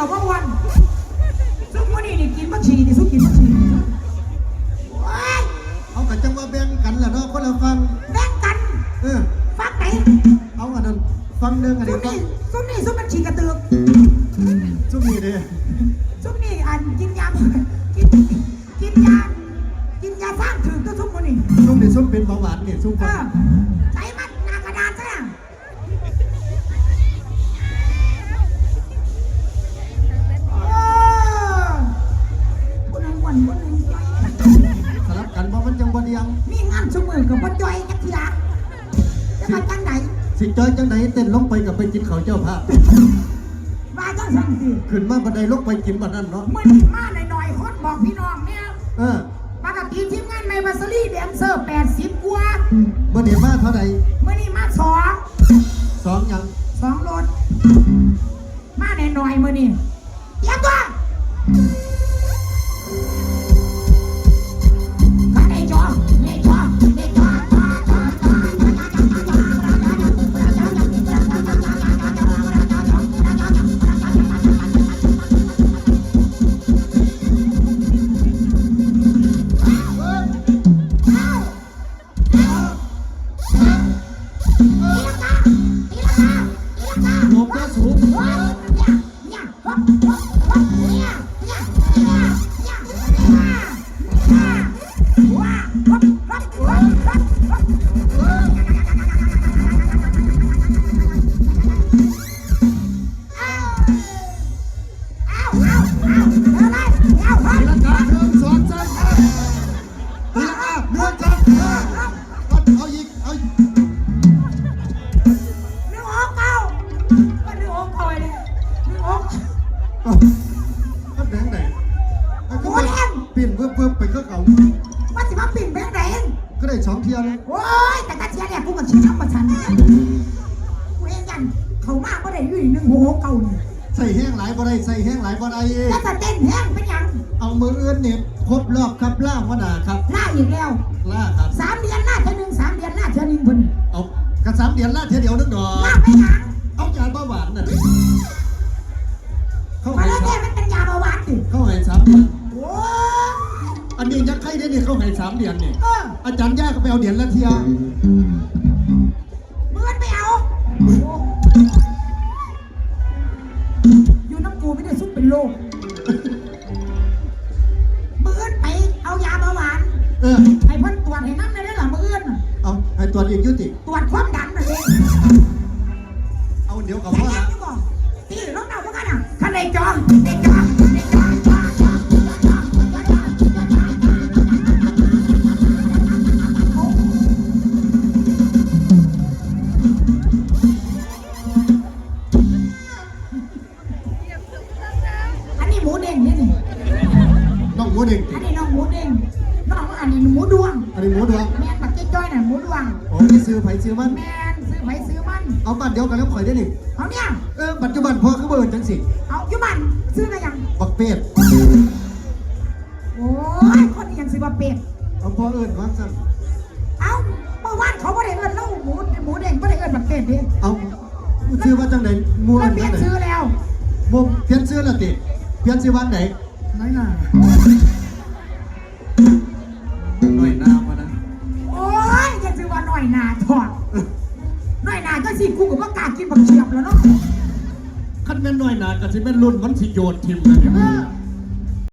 กับว่อวันซุปมื้อนี้นี่กินบ่ฉี่นี่ซุปกินบ่ฉี่ว้ยเอากระจังมาแบ่งกันละเนาะคนละฟัง แบ่งกัน เออฟังไหนเอากันนั้นฟังเรื่องอันซุนี้สุกนี่ซุกนี่ซุปมันฉี่กระตือกซุกนี่ดิซุกนี่อันกินยากินกินยากินยาสร้างถึงตัวซุปมื้อนี้ซุกนี่ซุกเป็นเบาหวานเนี่ยซุกเออ จังบ่เดียง มีงานสมือกับพ่อจ้อยจักทีละจะมาจังไหนสิจอยจังไหนเต้นลงไปกับไปกินข้าวเจ้าภาพว่าจังสันสิขึ้นมาบันไดลงไปกินบันนั้นเนาะเมื่อนี้มาหน่อยๆคนบอกพี่น้องเนี่ยเออปกติทีมงานไมบัสลี่แดนเซอร์80กว่าบ่ได้มาเท่าใดเมื่อนี้มาสองสองหยังสองรถมาหน่อยๆเมื่อนี้เตรียมตัว ปีนเพิ่มเพิ่มไปก็เขาก็ได้สองเที่ยวเลยโอ้ยแต่ตาเชียเนี่ยกูกับชี้ช่องประชันกูเองยันเขามากก็ได้อยู่หนึ่งหัวเก่านี่ใส่แห้งหลายบ่ได้ใส่แห้งหลายบ่ได้แล้วจะเต้นแห้งเป็นยัง เอามืออื่นเนี่ยครบรอบครับล่ามวนาครับล่าอีกแล้วล่าครับสามเดือนล่าเท่านึงสามเดือนล่าเท่านึงคนเอากระสามเดือนล่าเทียวเดียวนึกดอล่ากไปหางเอายาเบาหวานน่ะเขามาให้แล้วเนี่ยมันเป็นยาเบาหวานดิเขาให้สามเดือนโอ้อันนี้ยักษ์ไข่ได้เนี่ยเขาให้สามเดือนนี่ เอออาจารย์ย่าก็ไปเอาเดือนละเทียเมื่อนไม่เอา อยู่น้ำกูไม่ได้ซุปเป็นโรคเมื่อนไปเอายาเบาหวาน เออ ให้เพิ่นตรวจให้น้ำได้ด้วยเหรอเมื่อนน่ะเอาให้ตรวจอีกยุติ ตรวจความดันน่ะเองเอาเดี๋ยวกับใช่พ่อยังละอยู่บ่ตีรถเอาพวกกันอะคันในจอในจอ หมูเด้งนี่นี่น้องหมูเด้งติอันนี้น้องหมูเด้งน้องอันนี้หมูดวง อันนี้หมูดวงแม่นบักจ้อยๆน่ะหมูดวงโอ้ยซื้อไผซื้อมันแม่นซื้อไผซื้อมันเอาบัตรเดียวกันแล้วข่อยได้นี่เอาเนี่ยเออปัจจุบันพ่อคือเบิร์จังสิเอาอยู่บ้านซื้อมายังบักเป็ดโอ้ยคนนี้ยังซื้อมาเป็ดเอาพ่อเอิญว่าสั่นเอาเมื่อวานเขาไม่ได้เอินเล่าหมูหมูเด้งไม่ได้เอินบักเป็ดดิเอาซื้อว่าจังไหนมัวแล้วอันเปลี่ยนไหนซื้อแล้วมัวเปลี่ยนซื้อแล้วติ เปลี่ยนซื้อวันไหนน้อยหน่าหน่อยหน้ามานะโอ้ยยังซื้อว่าน้อยหนาถอดน้อยหนาก็สิกูกับว่ากล้ากินบักเฉียบแล้วเนาะ คันแม่นหน่อยหนาก็สิแม่นรุ่นมันสิโยนทิมนะเนี่ยเออ